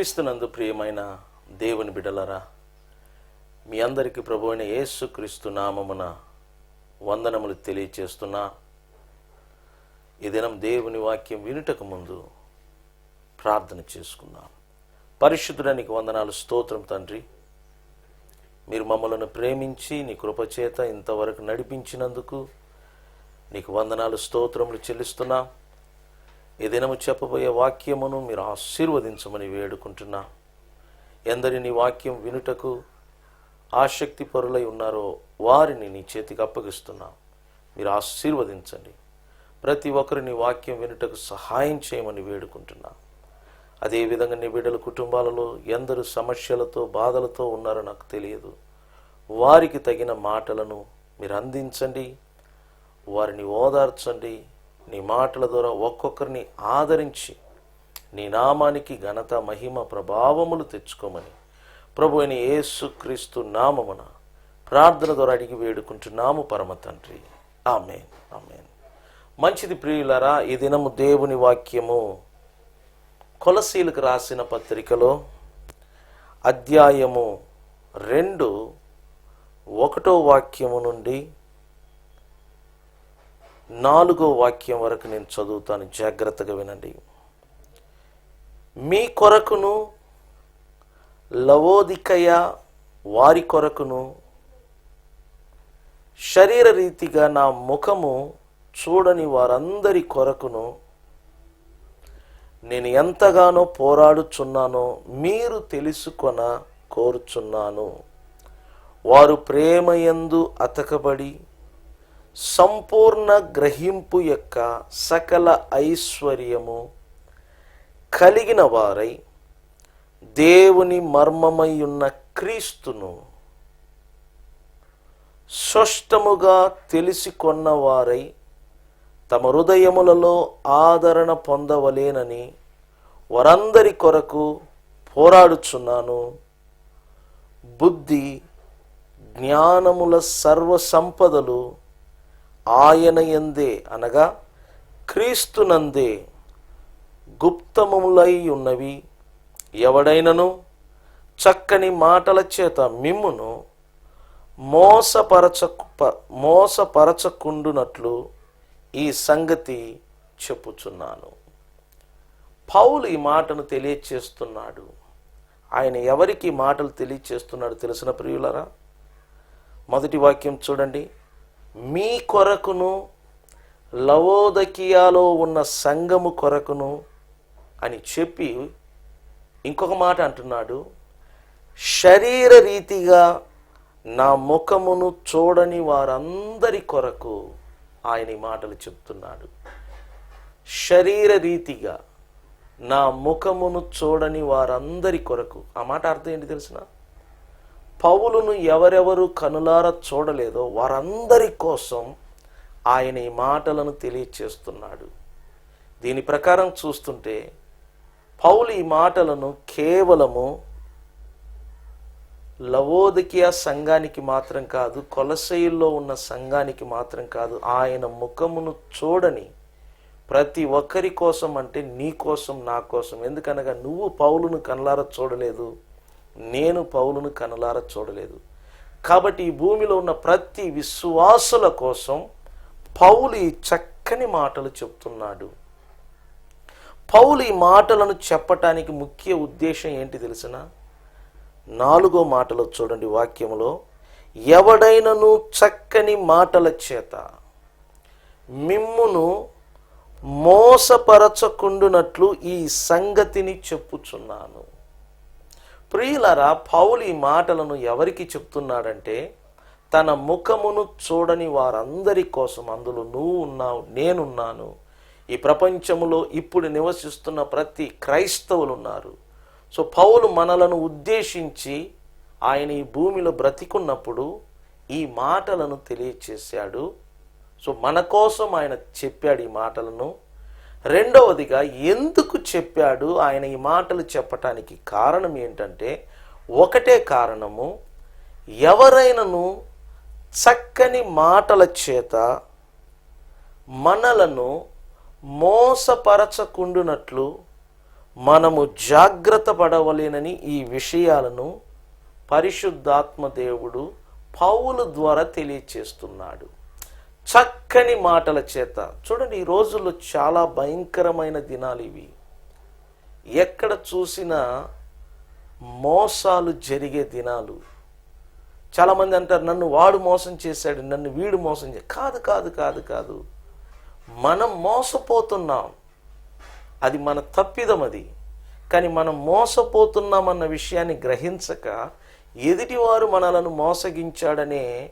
క్రీస్తునందు ప్రియమైన దేవుని బిడలరా మీ అందరికీ ప్రభు అయిన యేసుక్రీస్తు నామమున వందనములు తెలియచేస్తున్నా. ఈ దినం దేవుని వాక్యం వినుటకు ముందు ప్రార్థన చేసుకున్నాం పరిశుద్ధుడానికి వందనాలు స్తోత్రం తండ్రి. మీరు మమ్మలను ప్రేమించి నీ కృపచేత ఇంతవరకు నడిపించినందుకు నీకు వందనాలు స్తోత్రములు చెల్లిస్తున్నాం. ఈ దినము చెప్పబోయే వాక్యమును మీరు ఆశీర్వదించమని వేడుకుంటున్నా. ఎందరిని వాక్యం వినుటకు ఆసక్తి పరులై ఉన్నారో వారిని నీ చేతికి అప్పగిస్తున్నా. మీరు ఆశీర్వదించండి. ప్రతి ఒక్కరు నీ వాక్యం వినుటకు సహాయం చేయమని వేడుకుంటున్నా. అదేవిధంగా నీ బిడ్డల కుటుంబాలలో ఎందరు సమస్యలతో బాధలతో ఉన్నారో నాకు తెలియదు. వారికి తగిన మాటలను మీరు అందించండి. వారిని ఓదార్చండి. నీ మాటల ద్వారా ఒక్కొక్కరిని ఆదరించి నీ నామానికి ఘనత మహిమ ప్రభావములు తెచ్చుకోమని ప్రభు అయిన యేసుక్రీస్తు నామమున ప్రార్థన ద్వారా అడిగి వేడుకుంటున్నాము పరమ తండ్రి. ఆమెన్. ఆమెన్. మంచిది ప్రియులరా ఈ దినము దేవుని వాక్యము కొలసీలకు రాసిన పత్రికలో అధ్యాయము రెండు ఒకటో వాక్యము నుండి నాలుగో వాక్యం వరకు నేను చదువుతాను. జాగ్రత్తగా వినండి. మీ కొరకును లవోదికయ వారి కొరకును శరీర రీతిగా నా ముఖము చూడని వారందరి కొరకును నేను ఎంతగానో పోరాడుచున్నానో మీరు తెలుసుకొన కోరుచున్నాను. వారు ప్రేమయందు అతకబడి సంపూర్ణ గ్రహింపు యొక్క సకల ఐశ్వర్యము కలిగిన వారై దేవుని మర్మమై ఉన్న క్రీస్తును స్పష్టముగా తెలిసి కొన్నవారై తమ హృదయములలో ఆదరణ పొందవలేనని వారందరి కొరకు పోరాడుచున్నాను. బుద్ధి జ్ఞానముల సర్వ సంపదలు ఆయన ఎందే అనగా క్రీస్తునందే గుప్తములై ఉన్నవి. ఎవడైనను చక్కని మాటల చేత మిమ్మును మోసపరచ మోసపరచకుండునట్లు ఈ సంగతి చెప్పుచున్నాను. పౌలు ఈ మాటను తెలియచేస్తున్నాడు. ఆయన ఎవరికి ఈ మాటలు తెలియచేస్తున్నాడు తెలిసిన ప్రియులరా? మొదటి వాక్యం చూడండి. మీ కొరకును లవోదకియాలో ఉన్న సంఘము కొరకును అని చెప్పి ఇంకొక మాట అంటున్నాడు. శరీర రీతిగా నా ముఖమును చూడని వారందరి కొరకు ఆయన ఈ మాటలు చెప్తున్నాడు. శరీర రీతిగా నా ముఖమును చూడని వారందరి కొరకు. ఆ మాట అర్థం ఏంటి తెలిసిన? పౌలును ఎవరెవరు కనులార చూడలేదో వారందరి కోసం ఆయన ఈ మాటలను తెలియచేస్తున్నాడు. దీని ప్రకారం చూస్తుంటే పౌలు ఈ మాటలను కేవలము లవోదకియా సంఘానికి మాత్రం కాదు కొలసైల్లో ఉన్న సంఘానికి మాత్రం కాదు ఆయన ముఖమును చూడని ప్రతి ఒక్కరి కోసం అంటే నీ కోసం నా కోసం. ఎందుకనగా నువ్వు పౌలును కనలార చూడలేదు. నేను పౌలును కనలార చూడలేదు. కాబట్టి ఈ భూమిలో ఉన్న ప్రతి విశ్వాసుల కోసం పౌలు ఈ చక్కని మాటలు చెప్తున్నాడు. పౌలు ఈ మాటలను చెప్పటానికి ముఖ్య ఉద్దేశం ఏంటి తెలిసిన? నాలుగో మాటలో చూడండి వాక్యంలో ఎవడైనను చక్కని మాటల చేత మిమ్మును మోసపరచకుండునట్లు ఈ సంగతిని చెప్పుచున్నాను. ప్రియులరా పౌలు ఈ మాటలను ఎవరికి చెప్తున్నాడంటే తన ముఖమును చూడని వారందరి కోసం అందులో నువ్వు ఉన్నావు నేనున్నాను. ఈ ప్రపంచములో ఇప్పుడు నివసిస్తున్న ప్రతి క్రైస్తవులు ఉన్నారు. సో పౌలు మనలను ఉద్దేశించి ఆయన ఈ భూమిలో బ్రతికున్నప్పుడు ఈ మాటలను తెలియచేశాడు. సో మన కోసం ఆయన చెప్పాడు ఈ మాటలను. రెండవదిగా ఎందుకు చెప్పాడు ఆయన ఈ మాటలు చెప్పటానికి కారణం ఏంటంటే ఒకటే కారణము ఎవరైనను చక్కని మాటల చేత మనలను మోసపరచకుండునట్లు మనము జాగ్రత్త పడవలేనని ఈ విషయాలను పరిశుద్ధాత్మ దేవుడు పౌలు ద్వారా తెలియచేస్తున్నాడు. చక్కని మాటల చేత. చూడండి ఈ రోజుల్లో చాలా భయంకరమైన దినాలు ఇవి. ఎక్కడ చూసినా మోసాలు జరిగే దినాలు. చాలామంది అంటారు నన్ను వాడు మోసం చేశాడు నన్ను వీడు మోసం చే కాదు కాదు కాదు కాదు. మనం మోసపోతున్నాం. అది మన తప్పిదం అది. కానీ మనం మోసపోతున్నామన్న విషయాన్ని గ్రహించక ఎదుటివారు మనలను మోసగించాడనే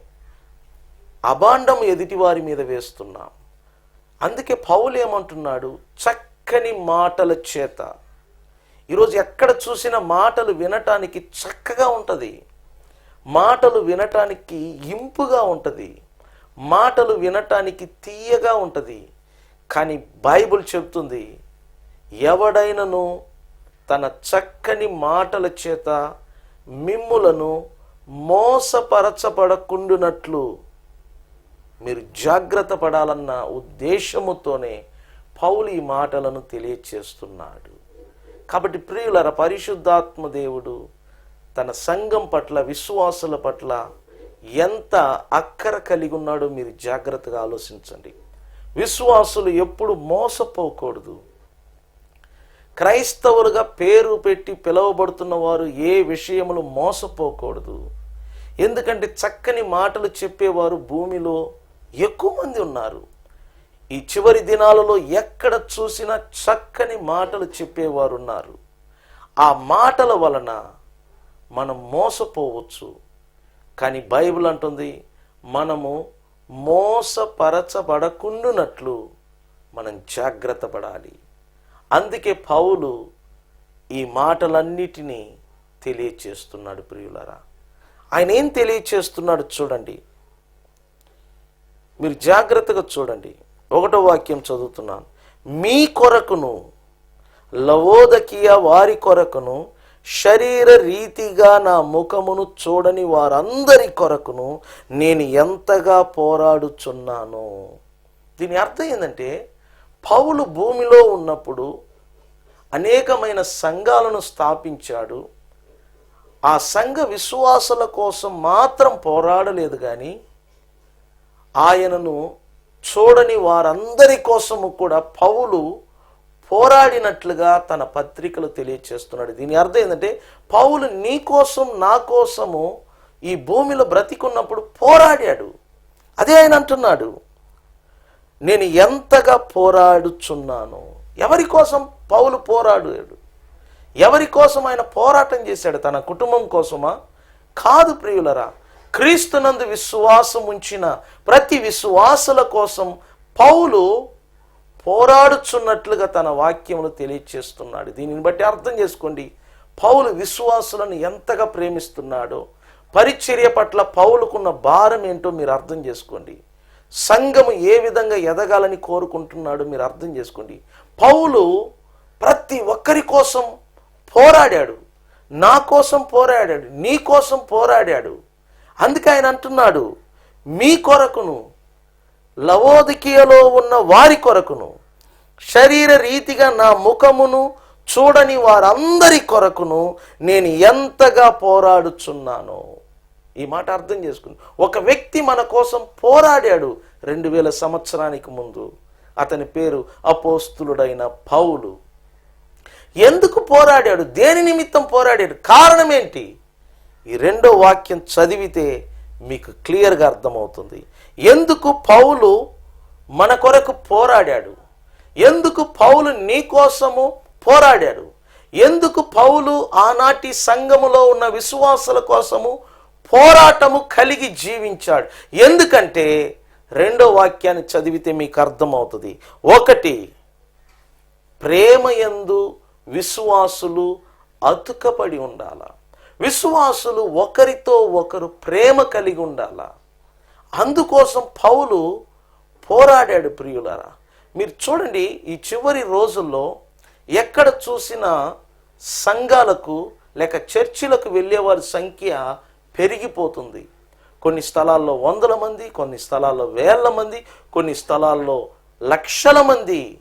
అభాండం ఎదుటివారి మీద వేస్తున్నాం. అందుకే పౌలు ఏమంటున్నాడు? చక్కని మాటల చేత. ఈరోజు ఎక్కడ చూసిన మాటలు వినటానికి చక్కగా ఉంటుంది. మాటలు వినటానికి ఇంపుగా ఉంటుంది. మాటలు వినటానికి తీయగా ఉంటుంది. కానీ బైబిల్ చెప్తుంది ఎవడైనను తన చక్కని మాటల చేత మిమ్ములను మోసపరచబడకుండునట్లు మీరు జాగ్రత్త పడాలన్న ఉద్దేశముతోనే పౌలు ఈ మాటలను తెలియచేస్తున్నాడు. కాబట్టి ప్రియులర పరిశుద్ధాత్మ దేవుడు తన సంఘం పట్ల విశ్వాసుల పట్ల ఎంత అక్కర కలిగి ఉన్నాడో మీరు జాగ్రత్తగా ఆలోచించండి. విశ్వాసులు ఎప్పుడు మోసపోకూడదు. క్రైస్తవులుగా పేరు పెట్టి పిలువబడుతున్న వారు ఏ విషయములు మోసపోకూడదు. ఎందుకంటే చక్కని మాటలు చెప్పేవారు భూమిలో ఎక్కువ మంది ఉన్నారు. ఈ చివరి దినాలలో ఎక్కడ చూసినా చక్కని మాటలు చెప్పేవారు ఉన్నారు. ఆ మాటల వలన మనం మోసపోవచ్చు. కానీ బైబిల్ అంటుంది మనము మోసపరచబడకుండునట్లు మనం జాగ్రత్త పడాలి అందుకే పౌలు ఈ మాటలన్నిటినీ తెలియచేస్తున్నాడు ప్రియులరా. ఆయన ఏం తెలియచేస్తున్నాడు చూడండి. మీరు జాగ్రత్తగా చూడండి. ఒకటో వాక్యం చదువుతున్నాను. మీ కొరకును లవోదకియ వారి కొరకును శరీర రీతిగా నా ముఖమును చూడని వారందరి కొరకును నేను ఎంతగా పోరాడుచున్నాను. దీని అర్థం ఏంటంటే పౌలు భూమిలో ఉన్నప్పుడు అనేకమైన సంఘాలను స్థాపించాడు. ఆ సంఘ విశ్వాసుల కోసం మాత్రం పోరాడలేదు కానీ ఆయనను చూడని వారందరి కోసము కూడా పౌలు పోరాడినట్లుగా తన పత్రికలు తెలియచేస్తున్నాడు. దీని అర్థం ఏంటంటే పౌలు నీ కోసం నా కోసము ఈ భూమిలో బ్రతికున్నప్పుడు పోరాడాడు. అదే ఆయన అంటున్నాడు నేను ఎంతగా పోరాడుచున్నాను ఎవరి కోసం పౌలు పోరాడాడు? ఎవరి కోసం ఆయన పోరాటం చేశాడు? తన కుటుంబం కోసమా? కాదు ప్రియులరా క్రీస్తునందు విశ్వాసం ఉంచిన ప్రతి విశ్వాసుల కోసం పౌలు పోరాడుచున్నట్లుగా తన వాక్యములు తెలియచేస్తున్నాడు. దీనిని బట్టి అర్థం చేసుకోండి. పౌలు విశ్వాసులను ఎంతగా ప్రేమిస్తున్నాడో పరిచర్య పట్ల పౌలుకున్న భారం ఏంటో మీరు అర్థం చేసుకోండి. సంఘము ఏ విధంగా ఎదగాలని కోరుకుంటున్నాడో మీరు అర్థం చేసుకోండి. పౌలు ప్రతి ఒక్కరి కోసం పోరాడాడు. నా కోసం పోరాడాడు. నీ కోసం పోరాడాడు. అందుకే ఆయన అంటున్నాడు మీ కొరకును లవోదికియలో ఉన్న వారి కొరకును శరీర రీతిగా నా ముఖమును చూడని వారందరి కొరకును నేను ఎంతగా పోరాడుచున్నాను. ఈ మాట అర్థం చేసుకుని ఒక వ్యక్తి మన కోసం పోరాడాడు రెండు వేల సంవత్సరానికి ముందు. అతని పేరు అపోస్తులుడైన పౌలు. ఎందుకు పోరాడాడు? దేని నిమిత్తం పోరాడాడు? కారణం ఏంటి? ఈ రెండో వాక్యం చదివితే మీకు క్లియర్గా అర్థమవుతుంది. ఎందుకు పౌలు మన కొరకు పోరాడాడు? ఎందుకు పౌలు నీ కోసము పోరాడాడు? ఎందుకు పౌలు ఆనాటి సంఘములో ఉన్న విశ్వాసుల కోసము పోరాటము కలిగి జీవించాడు? ఎందుకంటే రెండో వాక్యాన్ని చదివితే మీకు అర్థమవుతుంది. ఒకటి ప్రేమ ఎందు విశ్వాసులు అతుకపడి ఉండాల? విశ్వాసులు ఒకరితో ఒకరు ప్రేమ కలిగి ఉండాల? అందుకోసం పౌలు పోరాడాడు ప్రియులారా. మీరు చూడండి ఈ చివరి రోజుల్లో ఎక్కడ చూసినా సంఘాలకు లేక చర్చిలకు వెళ్ళేవారి సంఖ్య పెరిగిపోతుంది. కొన్ని స్థలాల్లో వందల మంది కొన్ని స్థలాల్లో వేల మంది కొన్ని స్థలాల్లో లక్షల మంది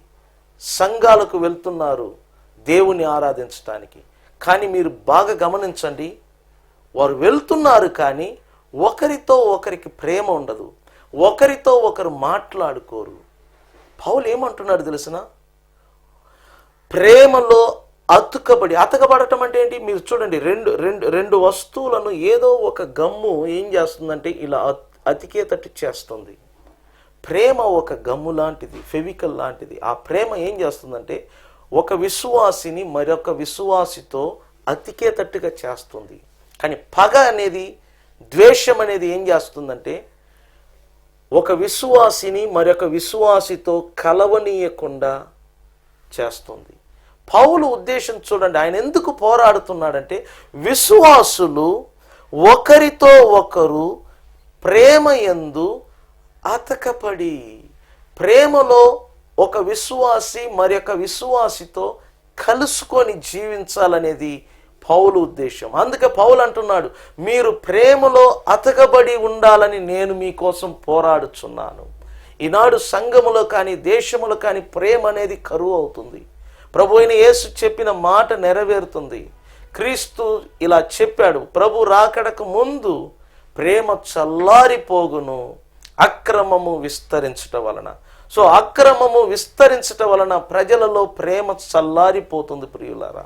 సంఘాలకు వెళ్తున్నారు దేవుని ఆరాధించటానికి. కానీ మీరు బాగా గమనించండి వారు వెళ్తున్నారు కానీ ఒకరితో ఒకరికి ప్రేమ ఉండదు ఒకరితో ఒకరు మాట్లాడుకోరు. పౌలు ఏమంటున్నాడు తెలిసిన? ప్రేమలో అతుకబడి అతకబడటం అంటే ఏంటి? మీరు చూడండి రెండు రెండు రెండు వస్తువులను ఏదో ఒక గమ్ము ఏం చేస్తుందంటే ఇలా అతికేతట్టు చేస్తుంది. ప్రేమ ఒక గమ్ము లాంటిది ఫెవికల్ లాంటిది. ఆ ప్రేమ ఏం చేస్తుందంటే ఒక విశ్వాసిని మరొక విశ్వాసితో అతికేతట్టుగా చేస్తుంది. కానీ పగ అనేది ద్వేషం అనేది ఏం చేస్తుందంటే ఒక విశ్వాసిని మరొక విశ్వాసితో కలవనీయకుండా చేస్తుంది. పౌలు ఉద్దేశం చూడండి ఆయన ఎందుకు పోరాడుతున్నాడంటే విశ్వాసులు ఒకరితో ఒకరు ప్రేమ ఎందు అతకపడి ప్రేమలో ఒక విశ్వాసి మరొక విశ్వాసితో కలుసుకొని జీవించాలనేది పౌలు ఉద్దేశం. అందుకే పౌలు అంటున్నాడు మీరు ప్రేమలో అతకబడి ఉండాలని నేను మీకోసం పోరాడుచున్నాను. ఈనాడు సంఘములో కానీ దేశములో కానీ ప్రేమ అనేది కరువు అవుతుంది. ప్రభు అయిన యేసు చెప్పిన మాట నెరవేరుతుంది. క్రీస్తు ఇలా చెప్పాడు ప్రభు రాకడకు ముందు ప్రేమ చల్లారిపోగును అక్రమము విస్తరించటం వలన. సో అక్రమము విస్తరించటం వలన ప్రజలలో ప్రేమ చల్లారిపోతుంది ప్రియులారా.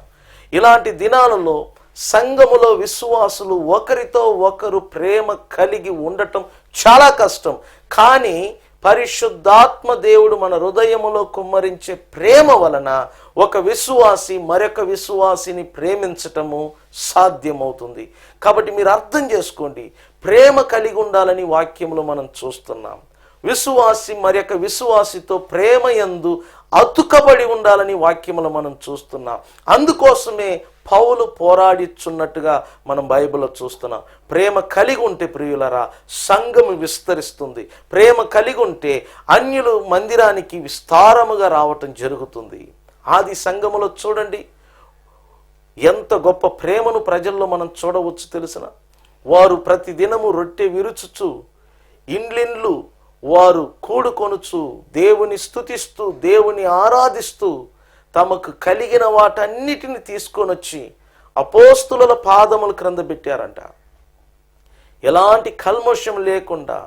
ఇలాంటి దినాలలో సంఘములో విశ్వాసులు ఒకరితో ఒకరు ప్రేమ కలిగి ఉండటం చాలా కష్టం. కానీ పరిశుద్ధాత్మ దేవుడు మన హృదయములో కుమ్మరించే ప్రేమ వలన ఒక విశ్వాసి మరొక విశ్వాసిని ప్రేమించటము సాధ్యమవుతుంది. కాబట్టి మీరు అర్థం చేసుకోండి ప్రేమ కలిగి ఉండాలని వాక్యంలో మనం చూస్తున్నాం. విశ్వాసి మరొక విశ్వాసితో ప్రేమ యందు అతుకబడి ఉండాలని వాక్యములు మనం చూస్తున్నాం. అందుకోసమే పౌలు పోరాడిచున్నట్టుగా మనం బైబిల్లో చూస్తున్నాం. ప్రేమ కలిగి ఉంటే ప్రియులరా సంఘం విస్తరిస్తుంది. ప్రేమ కలిగి ఉంటే అన్యులు మందిరానికి విస్తారముగా రావటం జరుగుతుంది. ఆది సంఘములో చూడండి. ఎంత గొప్ప ప్రేమను ప్రజల్లో మనం చూడవచ్చు తెలిసిన? వారు ప్రతిదినము రొట్టె విరుచుచు ఇండ్లిండ్లు వారు కూడుకొనుచు దేవుని స్థుతిస్తూ దేవుని ఆరాధిస్తూ తమకు కలిగిన వాటన్నిటిని తీసుకొని వచ్చి అపోస్తుల పాదములు క్రింద పెట్టారంట. ఎలాంటి కల్మషం లేకుండా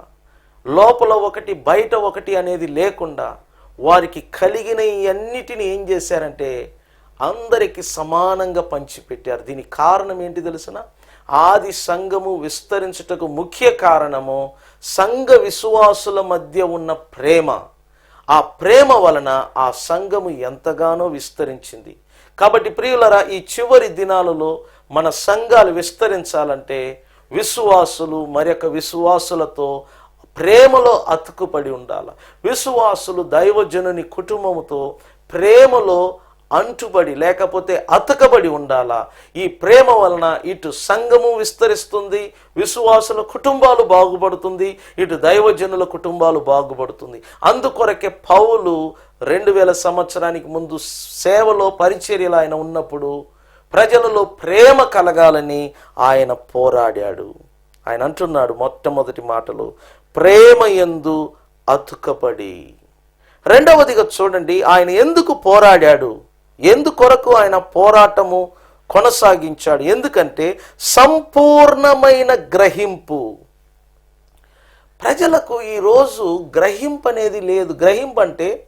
లోపల ఒకటి బయట ఒకటి అనేది లేకుండా వారికి కలిగిన ఈ అన్నిటిని ఏం చేశారంటే అందరికి సమానంగా పంచిపెట్టారు. దీనికి కారణం ఏంటి తెలుసిన? ఆది సంఘము విస్తరించుటకు ముఖ్య కారణము సంఘ విశ్వాసుల మధ్య ఉన్న ప్రేమ. ఆ ప్రేమ వలన ఆ సంఘము ఎంతగానో విస్తరించింది. కాబట్టి ప్రియులరా ఈ చివరి దినాలలో మన సంఘాలు విస్తరించాలంటే విశ్వాసులు మరొక విశ్వాసులతో ప్రేమలో అతుకుపడి ఉండాలి. విశ్వాసులు దైవజనుని కుటుంబముతో ప్రేమలో అంటుబడి లేకపోతే అతకబడి ఉండాలా? ఈ ప్రేమ వలన ఇటు సంఘము విస్తరిస్తుంది విశ్వాసుల కుటుంబాలు బాగుపడుతుంది ఇటు దైవజనుల కుటుంబాలు బాగుపడుతుంది. అందుకొరకే పౌలు రెండు వేల సంవత్సరానికి ముందు సేవలో పరిచర్యలు ఆయన ఉన్నప్పుడు ప్రజలలో ప్రేమ కలగాలని ఆయన పోరాడాడు. ఆయన అంటున్నాడు మొట్టమొదటి మాటలు ప్రేమ ఎందు అతుకబడి. రెండవదిగా చూడండి ఆయన ఎందుకు పోరాడాడు? ఎందుకొరకు ఆయన పోరాటము కొనసాగించాడు? ఎందుకంటే సంపూర్ణమైన గ్రహింపు. ప్రజలకు ఈరోజు గ్రహింపు అనేది లేదు. గ్రహింపు అంటే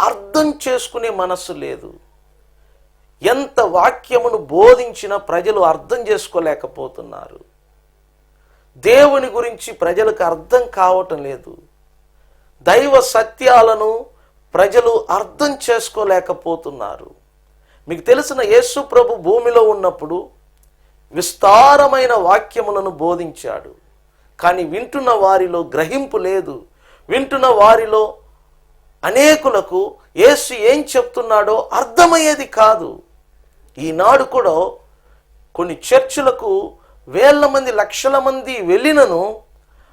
అర్థం చేసుకునే మనస్సు లేదు. ఎంత వాక్యమును బోధించినా ప్రజలు అర్థం చేసుకోలేకపోతున్నారు. దేవుని గురించి ప్రజలకు అర్థం కావటం లేదు. దైవ సత్యాలను ప్రజలు అర్థం చేసుకోలేకపోతున్నారు. మీకు తెలిసిన యేసు ప్రభు భూమిలో ఉన్నప్పుడు విస్తారమైన వాక్యములను బోధించాడు. కానీ వింటున్న వారిలో గ్రహింపు లేదు. వింటున్న వారిలో అనేకులకు యేసు ఏం చెప్తున్నాడో అర్థమయ్యేది కాదు. ఈనాడు కూడా కొన్ని చర్చిలకు వేల మంది లక్షల మంది వెళ్ళినను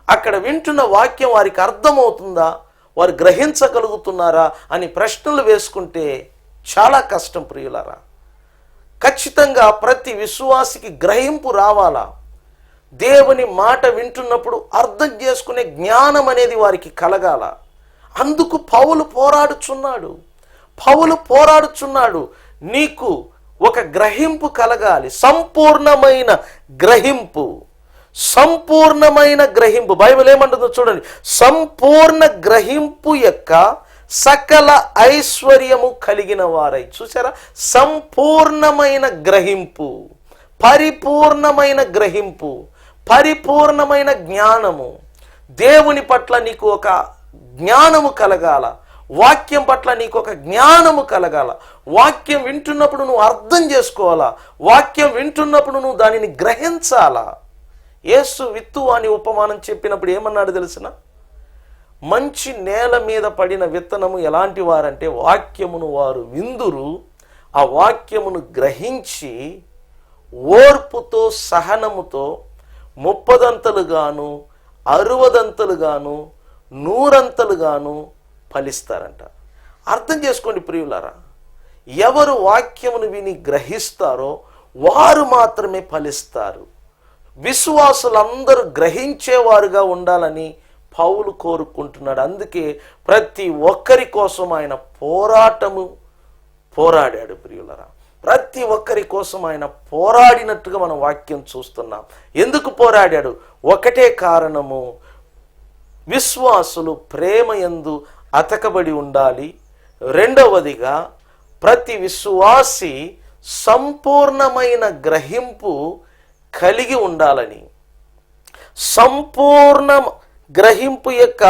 అక్కడ వింటున్న వాక్యం వారికి అర్థమవుతుందా? వారు గ్రహించగలుగుతున్నారా? అని ప్రశ్నలు వేసుకుంటే చాలా కష్టం ప్రియులారా. ఖచ్చితంగా ప్రతి విశ్వాసికి గ్రహింపు రావాలా? దేవుని మాట వింటున్నప్పుడు అర్థం చేసుకునే జ్ఞానం అనేది వారికి కలగాల. అందుకు పౌలు పోరాడుచున్నాడు. పౌలు పోరాడుచున్నాడు. నీకు ఒక గ్రహింపు కలగాలి. సంపూర్ణమైన గ్రహింపు. సంపూర్ణమైన గ్రహింపు. బైబిల్ ఏమంటుందో చూడండి. సంపూర్ణ గ్రహింపు యొక్క సకల ఐశ్వర్యము కలిగిన వారై. చూసారా సంపూర్ణమైన గ్రహింపు పరిపూర్ణమైన గ్రహింపు పరిపూర్ణమైన జ్ఞానము. దేవుని పట్ల నీకు ఒక జ్ఞానము కలగాల. వాక్యం పట్ల నీకు ఒక జ్ఞానము కలగాల. వాక్యం వింటున్నప్పుడు నువ్వు అర్థం చేసుకోవాలా? వాక్యం వింటున్నప్పుడు నువ్వు దానిని గ్రహించాలా? యేసు విత్తు అని ఉపమానం చెప్పినప్పుడు ఏమన్నాడు తెలిసిన? మంచి నేల మీద పడిన విత్తనము ఎలాంటి వారంటే వాక్యమును వారు విందురు ఆ వాక్యమును గ్రహించి ఓర్పుతో సహనముతో ముప్పదంతలుగాను అరవదంతలుగాను నూరంతలుగాను ఫలిస్తారంట. అర్థం చేసుకోండి ప్రియులారా ఎవరు వాక్యమును విని గ్రహిస్తారో వారు మాత్రమే ఫలిస్తారు. విశ్వాసులందరూ గ్రహించేవారుగా ఉండాలని పౌలు కోరుకుంటున్నాడు. అందుకే ప్రతి ఒక్కరి కోసం ఆయన పోరాటము పోరాడాడు ప్రియులరా. ప్రతి ఒక్కరి కోసం ఆయన పోరాడినట్టుగా మనం వాక్యం చూస్తున్నాం. ఎందుకు పోరాడాడు? ఒకటే కారణము విశ్వాసులు ప్రేమ ఎందు అతకబడి ఉండాలి. రెండవదిగా ప్రతి విశ్వాసి సంపూర్ణమైన గ్రహింపు కలిగి ఉండాలని. సంపూర్ణ గ్రహింపు యొక్క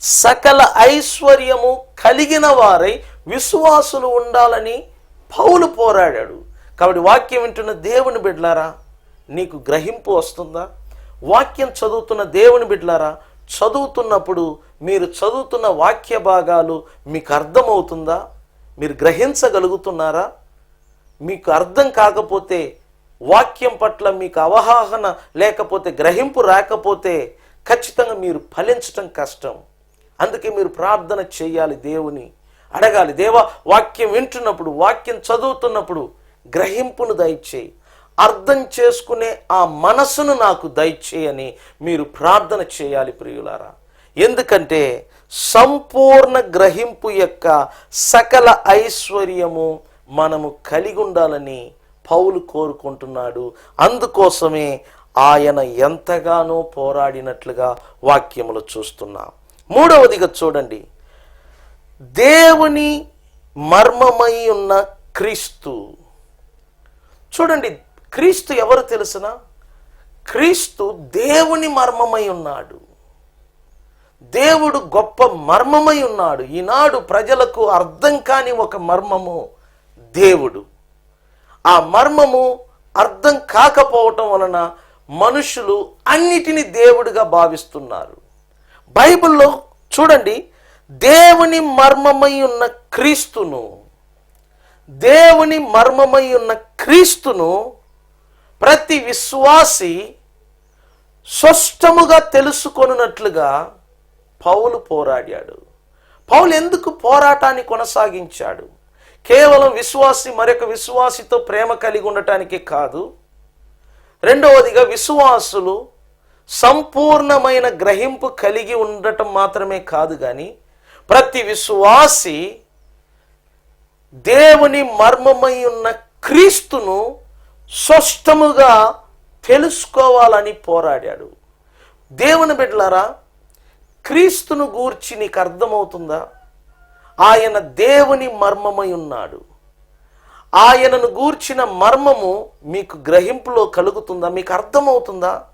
సకల ఐశ్వర్యము కలిగిన వారై విశ్వాసులు ఉండాలని పౌలు పోరాడాడు. కాబట్టి వాక్యం వింటున్న దేవుని బిడ్లారా నీకు గ్రహింపు వస్తుందా? వాక్యం చదువుతున్న దేవుని బిడ్లారా చదువుతున్నప్పుడు మీరు చదువుతున్న వాక్య భాగాలు మీకు అర్థమవుతుందా? మీరు గ్రహించగలుగుతున్నారా? మీకు అర్థం కాకపోతే వాక్యం పట్ల మీకు అవగాహన లేకపోతే గ్రహింపు రాకపోతే ఖచ్చితంగా మీరు ఫలించటం కష్టం. అందుకే మీరు ప్రార్థన చేయాలి దేవుని. అడగాలి దేవా వాక్యం వింటున్నప్పుడు వాక్యం చదువుతున్నప్పుడు గ్రహింపును దయచేయి. అర్థం చేసుకునే ఆ మనసును నాకు దయచేయని మీరు ప్రార్థన చేయాలి ప్రియులారా. ఎందుకంటే సంపూర్ణ గ్రహింపు యొక్క సకల ఐశ్వర్యము మనము కలిగి ఉండాలని పౌలు కోరుకుంటున్నాడు. అందుకోసమే ఆయన ఎంతగానో పోరాడినట్లుగా వాక్యములు చూస్తున్నాం. మూడవదిగా చూడండి. దేవుని మర్మమై ఉన్న క్రీస్తు. చూడండి క్రీస్తు ఎవరు తెలుసిన? క్రీస్తు దేవుని మర్మమై ఉన్నాడు. దేవుడు గొప్ప మర్మమై ఉన్నాడు. ఈనాడు ప్రజలకు అర్థం కాని ఒక మర్మము దేవుడు. ఆ మర్మము అర్థం కాకపోవటం వలన మనుషులు అన్నిటిని దేవుడిగా భావిస్తున్నారు. బైబిల్లో చూడండి దేవుని మర్మమై ఉన్న క్రీస్తును దేవుని మర్మమై ఉన్న క్రీస్తును ప్రతి విశ్వాసి స్పష్టముగా తెలుసుకొనున్నట్లుగా పౌలు పోరాడాడు. పౌలు ఎందుకు పోరాటాన్ని కొనసాగించాడు? కేవలం విశ్వాసి మరొక విశ్వాసితో ప్రేమ కలిగి ఉండటానికి కాదు రెండవదిగా విశ్వాసులు సంపూర్ణమైన గ్రహింపు కలిగి ఉండటం మాత్రమే కాదు కానీ ప్రతి విశ్వాసి దేవుని మర్మమై ఉన్న క్రీస్తును స్పష్టముగా తెలుసుకోవాలని పోరాడాడు. దేవుని బిడ్డలారా క్రీస్తును గూర్చి నీకు అర్థమవుతుందా? ఆయన దేవుని మర్మమై ఉన్నాడు. ఆయనను గూర్చిన మర్మము మీకు గ్రహింపులో కలుగుతుందా? మీకు అర్థమవుతుందా?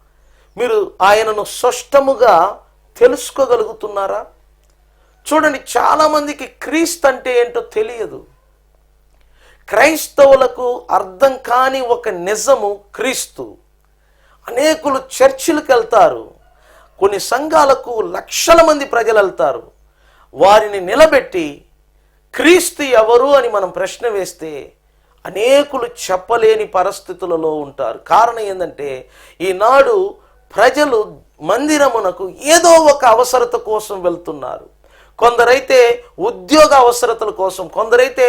మీరు ఆయనను స్పష్టముగా తెలుసుకోగలుగుతున్నారా? చూడండి చాలామందికి క్రీస్తు అంటే ఏంటో తెలియదు. క్రైస్తవులకు అర్థం కాని ఒక నిజము క్రీస్తు. అనేకులు చర్చిలకు వెళ్తారు. కొన్ని సంఘాలకు లక్షల మంది ప్రజలు వెళ్తారు. వారిని నిలబెట్టి క్రీస్తు ఎవరు అని మనం ప్రశ్న వేస్తే అనేకులు చెప్పలేని పరిస్థితులలో ఉంటారు. కారణం ఏంటంటే ఈనాడు ప్రజలు మందిరమునకు ఏదో ఒక అవసరత కోసం వెళ్తున్నారు. కొందరైతే ఉద్యోగ అవసరతల కోసం కొందరైతే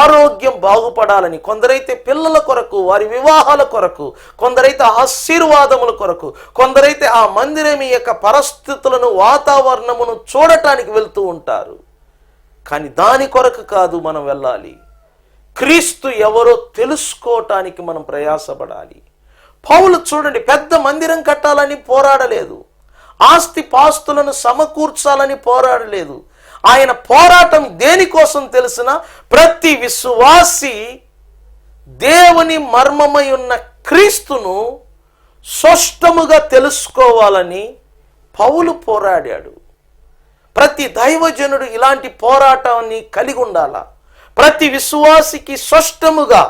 ఆరోగ్యం బాగుపడాలని కొందరైతే పిల్లల కొరకు వారి వివాహాల కొరకు కొందరైతే ఆశీర్వాదముల కొరకు కొందరైతే ఆ మందిరం యొక్క పరిస్థితులను వాతావరణమును చూడటానికి వెళ్తూ ఉంటారు. కానీ దాని కొరకు కాదు మనం వెళ్ళాలి. క్రీస్తు ఎవరో తెలుసుకోవటానికి మనం ప్రయాసపడాలి. పౌలు చూడండి పెద్ద మందిరం కట్టాలని పోరాడలేదు. ఆస్తి పాస్తులను సమకూర్చాలని పోరాడలేదు. ఆయన పోరాటం దేనికోసం తెలిసిన ప్రతి విశ్వాసి దేవుని మర్మమై ఉన్న క్రీస్తును స్పష్టముగా తెలుసుకోవాలని పౌలు పోరాడాడు. ప్రతి దైవజనుడు ఇలాంటి పోరాటాన్ని కలిగి ఉండాలా? ప్రతి విశ్వాసికి స్పష్టముగా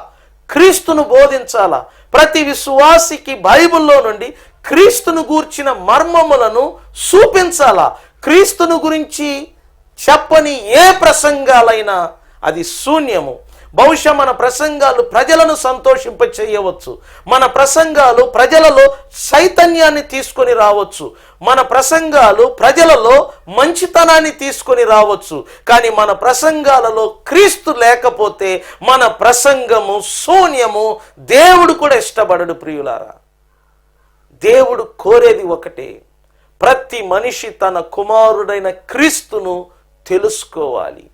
క్రీస్తును బోధించాలా? ప్రతి విశ్వాసికి బైబిల్లో నుండి క్రీస్తును గూర్చిన మర్మములను చూపించాలా క్రీస్తును గురించి చెప్పని ఏ ప్రసంగాలైనా అది శూన్యము. బహుశా మన ప్రసంగాలు ప్రజలను సంతోషింప చేయవచ్చు మన ప్రసంగాలు ప్రజలలో చైతన్యాన్ని తీసుకొని రావచ్చు. మన ప్రసంగాలు ప్రజలలో మంచితనాన్ని తీసుకొని రావచ్చు. కానీ మన ప్రసంగాలలో క్రీస్తు లేకపోతే మన ప్రసంగము శూన్యము దేవుడు కూడా ఇష్టపడడు ప్రియులారా. దేవుడు కోరేది ఒకటే. ప్రతి మనిషి తన కుమారుడైన క్రీస్తును తెలుసుకోవాలి.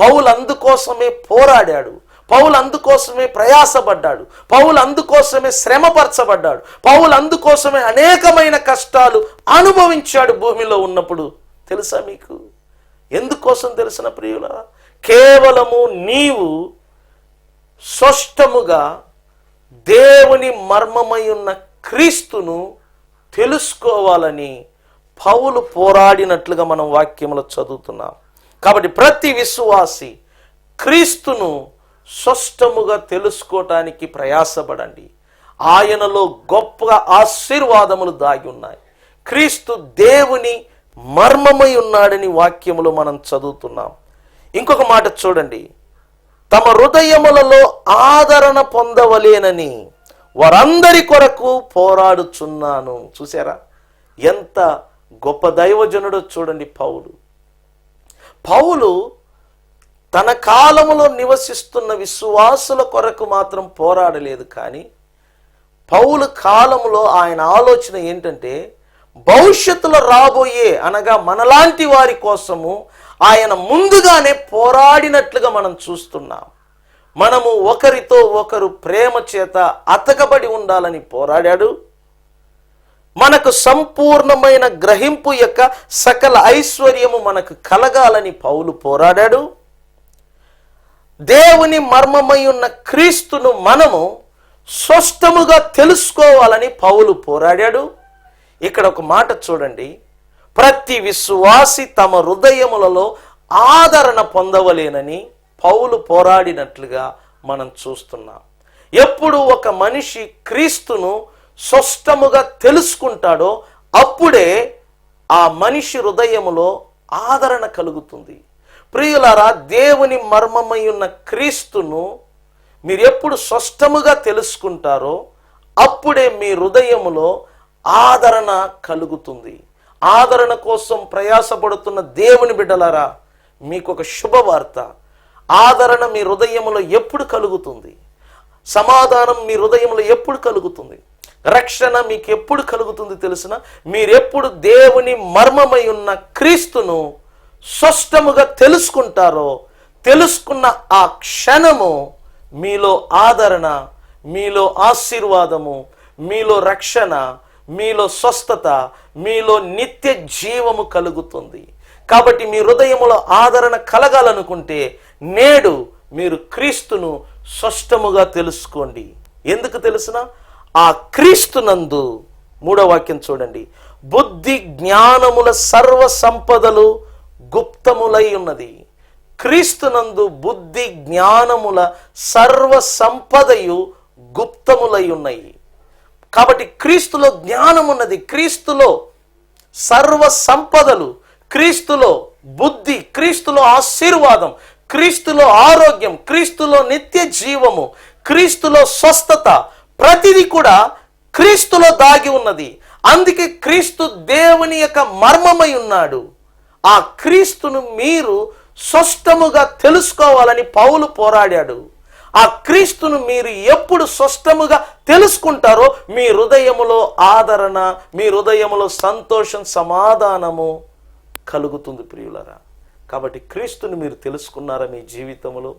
పౌలు అందుకోసమే పోరాడాడు. పౌలు అందుకోసమే ప్రయాసపడ్డాడు. పౌలు అందుకోసమే శ్రమపరచబడ్డాడు. పౌలు అందుకోసమే అనేకమైన కష్టాలు అనుభవించాడు భూమిలో ఉన్నప్పుడు. తెలుసా మీకు? ఎందుకోసం తెలిసిన ప్రియుల? కేవలము నీవు స్పష్టముగా దేవుని మర్మమై ఉన్న క్రీస్తును తెలుసుకోవాలని పౌలు పోరాడినట్లుగా మనం వాక్యములో చదువుతున్నాం. కాబట్టి ప్రతి విశ్వాసి క్రీస్తును స్పష్టముగా తెలుసుకోవటానికి ప్రయాసపడండి. ఆయనలో గొప్ప ఆశీర్వాదములు దాగి ఉన్నాయి. క్రీస్తు దేవుని మర్మమై ఉన్నాడని వాక్యములో మనం చదువుతున్నాం. ఇంకొక మాట చూడండి. తమ హృదయములలో ఆదరణ పొందవలేనని వారందరి కొరకు పోరాడుచున్నాను. చూసారా? ఎంత గొప్ప దైవజనుడో చూడండి పౌలు. పౌలు తన కాలములో నివసిస్తున్న విశ్వాసుల కొరకు మాత్రం పోరాడలేదు కానీ పౌలు కాలములో ఆయన ఆలోచన ఏంటంటే భవిష్యత్తులో రాబోయే అనగా మనలాంటి వారి కోసము ఆయన ముందుగానే పోరాడినట్లుగా మనం చూస్తున్నాం. మనము ఒకరితో ఒకరు ప్రేమ చేత అతకబడి ఉండాలని పోరాడాడు. మనకు సంపూర్ణమైన గ్రహింపు యొక్క సకల ఐశ్వర్యము మనకు కలగాలని పౌలు పోరాడాడు. దేవుని మర్మమై ఉన్న క్రీస్తును మనము స్పష్టముగా తెలుసుకోవాలని పౌలు పోరాడాడు. ఇక్కడ ఒక మాట చూడండి. ప్రతి విశ్వాసి తమ హృదయములలో ఆదరణ పొందవలేనని పౌలు పోరాడినట్లుగా మనం చూస్తున్నాం. ఎప్పుడు ఒక మనిషి క్రీస్తును స్పష్టముగా తెలుసుకుంటాడో అప్పుడే ఆ మనిషి హృదయములో ఆదరణ కలుగుతుంది. ప్రియులారా దేవుని మర్మమై ఉన్న క్రీస్తును మీరు ఎప్పుడు స్పష్టముగా తెలుసుకుంటారో అప్పుడే మీ హృదయములో ఆదరణ కలుగుతుంది. ఆదరణ కోసం ప్రయాసపడుతున్న దేవుని బిడ్డలారా మీకు ఒక శుభవార్త. ఆదరణ మీ హృదయములో ఎప్పుడు కలుగుతుంది? సమాధానం మీ హృదయంలో ఎప్పుడు కలుగుతుంది? రక్షణ మీకు ఎప్పుడు కలుగుతుంది తెలిసిన? మీరెప్పుడు దేవుని మర్మమై ఉన్న క్రీస్తును స్పష్టముగా తెలుసుకుంటారో తెలుసుకున్న ఆ క్షణము మీలో ఆదరణ మీలో ఆశీర్వాదము మీలో రక్షణ మీలో స్వస్థత మీలో నిత్య జీవము కలుగుతుంది. కాబట్టి మీ హృదయములో ఆదరణ కలగాలనుకుంటే నేడు మీరు క్రీస్తును స్పష్టముగా తెలుసుకోండి. ఎందుకు తెలుసిన? ఆ క్రీస్తునందు మూడో వాక్యం చూడండి. బుద్ధి జ్ఞానముల సర్వ సంపదలు గుప్తములై ఉన్నది. క్రీస్తునందు బుద్ధి జ్ఞానముల సర్వ సంపదయు గుప్తములై ఉన్నాయి. కాబట్టి క్రీస్తులో జ్ఞానం ఉన్నది. క్రీస్తులో సర్వ సంపదలు క్రీస్తులో బుద్ధి క్రీస్తులో ఆశీర్వాదం క్రీస్తులో ఆరోగ్యం క్రీస్తులో నిత్య జీవము క్రీస్తులో స్వస్థత ప్రతిదీ కూడా క్రీస్తులో దాగి ఉన్నది. అందుకే క్రీస్తు దేవుని యొక్క మర్మమై ఉన్నాడు. ఆ క్రీస్తును మీరు స్పష్టముగా తెలుసుకోవాలని పౌలు పోరాడాడు. ఆ క్రీస్తును మీరు ఎప్పుడు స్పష్టముగా తెలుసుకుంటారో మీ హృదయములో ఆదరణ మీ హృదయములో సంతోషం సమాధానము కలుగుతుంది ప్రియులరా. కాబట్టి క్రీస్తుని మీరు తెలుసుకున్నారా మీ జీవితంలో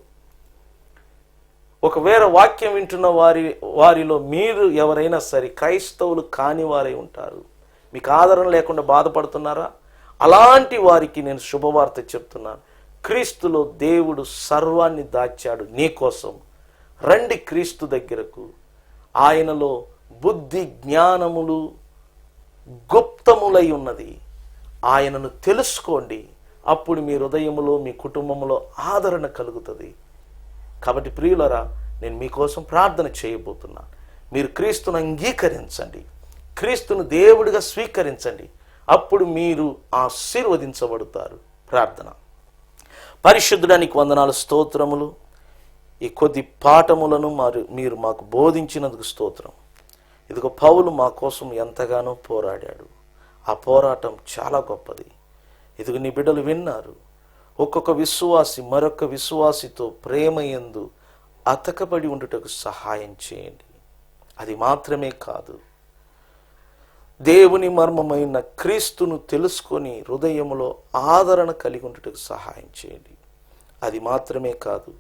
ఒకవేళ వాక్యం వింటున్న వారి వారిలో మీరు ఎవరైనా సరే క్రైస్తవులు కాని వారై ఉంటారు. మీకు ఆదరణ లేకుండా బాధపడుతున్నారా? అలాంటి వారికి నేను శుభవార్త చెప్తున్నాను క్రీస్తులో దేవుడు సర్వాన్ని దాచాడు నీకోసం రండి క్రీస్తు దగ్గరకు. ఆయనలో బుద్ధి జ్ఞానములు గుప్తములై ఉన్నది. ఆయనను తెలుసుకోండి. అప్పుడు మీ హృదయములో మీ కుటుంబంలో ఆదరణ కలుగుతుంది. కాబట్టి ప్రియులరా నేను మీకోసం ప్రార్థన చేయబోతున్నాను మీరు క్రీస్తును అంగీకరించండి. క్రీస్తును దేవుడిగా స్వీకరించండి. అప్పుడు మీరు ఆశీర్వదించబడతారు. ప్రార్థన. పరిశుద్ధుడానికి వందనాలు స్తోత్రములు. ఈ కొద్ది పాఠములను మరి మీరు మాకు బోధించినందుకు స్తోత్రం. ఇదిగో పౌలు మా కోసం ఎంతగానో పోరాడాడు. ఆ పోరాటం చాలా గొప్పది. ఇదిగో నీ బిడ్డలు విన్నారు. ఒక్కొక్క విశ్వాసి మరొక విశ్వాసితో ప్రేమ ఎందు అతకబడి ఉండుటకు సహాయం చేయండి. అది మాత్రమే కాదు. దేవుని మర్మమైన క్రీస్తును తెలుసుకొని హృదయంలో ఆదరణ కలిగి ఉండటకు సహాయం చేయండి. అది మాత్రమే కాదు.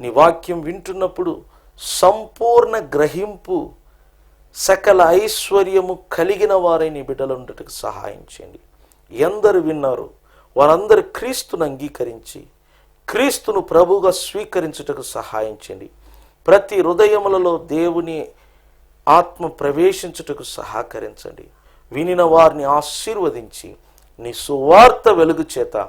నీ వాక్యం వింటున్నప్పుడు సంపూర్ణ గ్రహింపు సకల ఐశ్వర్యము కలిగిన వారై నీ బిడ్డలు ఉండటకు సహాయం చేయండి. ఎందరు విన్నారు వారందరు క్రీస్తును అంగీకరించి క్రీస్తును ప్రభుగా స్వీకరించుటకు సహాయం చేయండి. ప్రతి హృదయములలో దేవుని ఆత్మ ప్రవేశించుటకు సహకరించండి. వినిన వారిని ఆశీర్వదించి నీ సువార్త వెలుగు చేత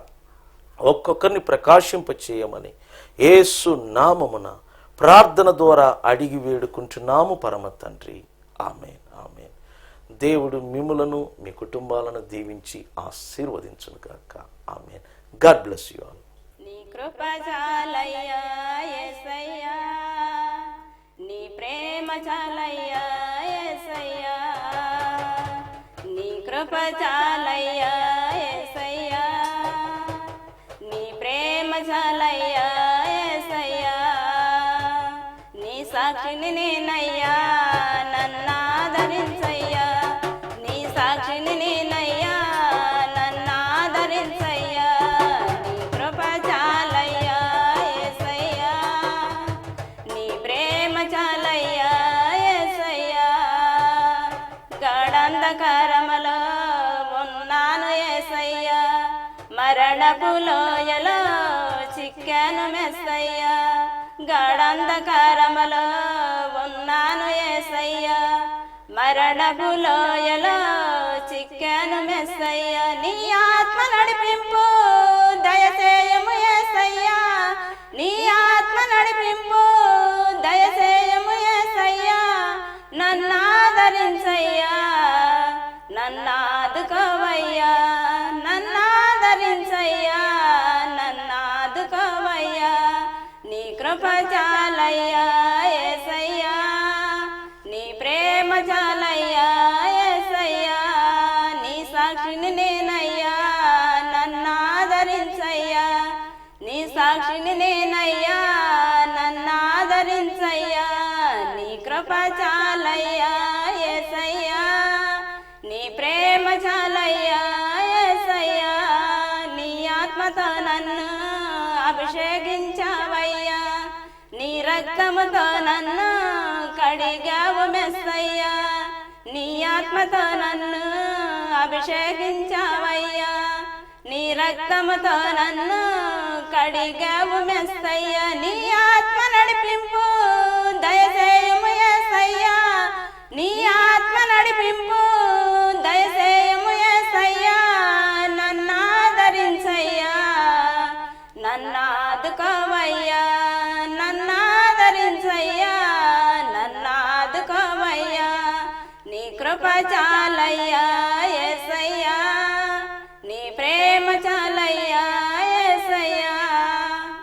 ఒక్కొక్కరిని ప్రకాశింప చేయమని ఏసు నామమున ప్రార్థన ద్వారా అడిగి వేడుకుంటున్నాము పరమ తండ్రి. ఆమెన్. ఆమెన్. దేవుడు మిమ్మలను మీ కుటుంబాలను దీవించి ఆశీర్వదించును గాక. ఆమె గాడ్ బ్లెస్ యు ఆల్. నీ కృప యేసయ్యా నీ ప్రేమ చాలయ్యా యేసయ్యా నీ కృప యేసయ్యా నీ ప్రేమ చాలయ్యా యేసయ్యా నీ సాక్షిని నేనయ్యా. మరణపు లోయలో చిక్కాను మెస్సయ్యా గాఢంధకారములో ఉన్నాను యేసయ్యా మరణపు లోయలో చిక్కాను మెస్సయ్యా నీ చాలయ్యా యేసయ్యా నీ ప్రేమ చాలయ్యా యేసయ్యా నీ ఆత్మతో నన్ను అభిషేకించావయ్యా. నీ రక్తముతో నన్ను కడిగావు మెస్సయ్యా. నీ ఆత్మతో నన్ను అభిషేకించావయ్యా. నీ రక్తముతో నన్ను కడిగావు మెస్సయ్యా. నీ ఆత్మ నడిపింపు దయచేయము నీ ఆత్మ నడిపింపు